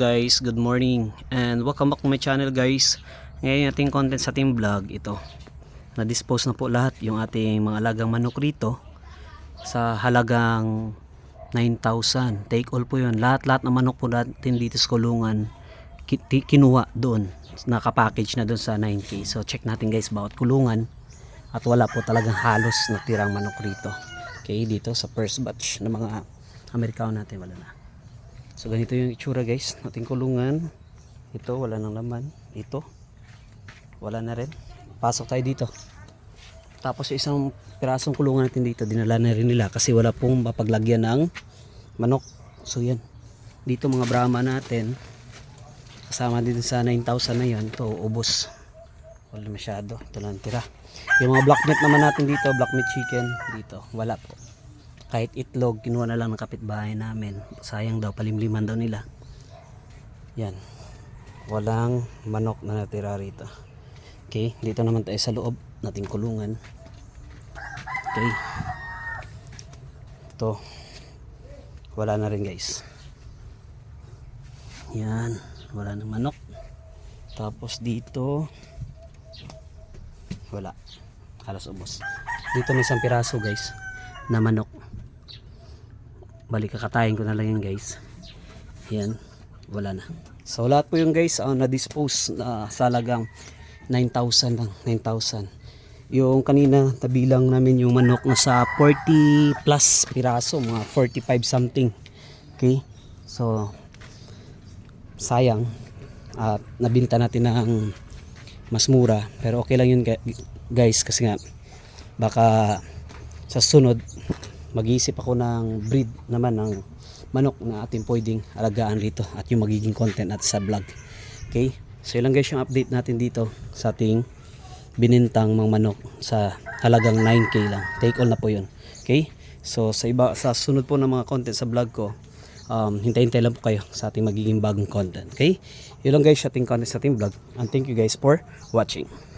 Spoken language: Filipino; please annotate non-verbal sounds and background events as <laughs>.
guys, good morning. And welcome back to my channel guys. Ngayon ating content sa ating vlog ito. Na-dispose na po lahat yung ating mga alagang manok rito sa halagang 9,000 take all po yun. Lahat lahat ng manok po natin dito sa kulungan kinuha doon. Nakapackage na doon sa 9K so check natin guys bawat kulungan. At wala po talagang halos natirang manok rito. Okay dito sa first batch ng mga Amerikano natin. Wala na So ganito yung itsura guys, <laughs> ating kulungan. Ito wala nang laman. Ito wala na rin. Pasok tayo dito. Tapos yung isang pirasong kulungan natin dito, dinala na rin nila kasi wala pong mapaglagyan ng manok. So yan. Dito mga Brahma natin, kasama din sa 9,000 na yan, ito ubos. Wala masyado. Ito lang tira. Yung mga black meat naman natin dito, black meat chicken, dito, wala po kahit itlog kinuha na lang ng kapitbahay namin. Sayang daw palimliman daw nila. Yan. Walang manok na natira rito. Okay dito naman tayo sa loob nating kulungan. Okay. Ito. Wala na rin guys. Yan. Wala na manok. Tapos dito wala. Halos ubos. Dito may isang piraso guys na manok balik kakatayin ko na lang yan guys. Yan wala na. So lahat po yung guys uh, na-dispose na sa halagang 9,000 lang 9,000 yung kanina tabilang namin yung manok na sa 40 plus piraso mga 45 something. Okay? So sayang. At nabinta natin ng mas mura. Pero okay lang yun gu- guys kasi nga baka sa sunod mag-iisip ako ng breed naman ng manok na ating pwedeng alagaan rito at yung magiging content at sa vlog. Okay? So yun lang guys yung update natin dito sa ating binintang mga manok sa halagang 9k lang. Take all na po yun. Okay? So sa iba sa sunod po ng mga content sa vlog ko, um, hintay-hintay lang po kayo sa ating magiging bagong content. Okay? Yun lang guys sa ating content sa ating vlog. And thank you guys for watching.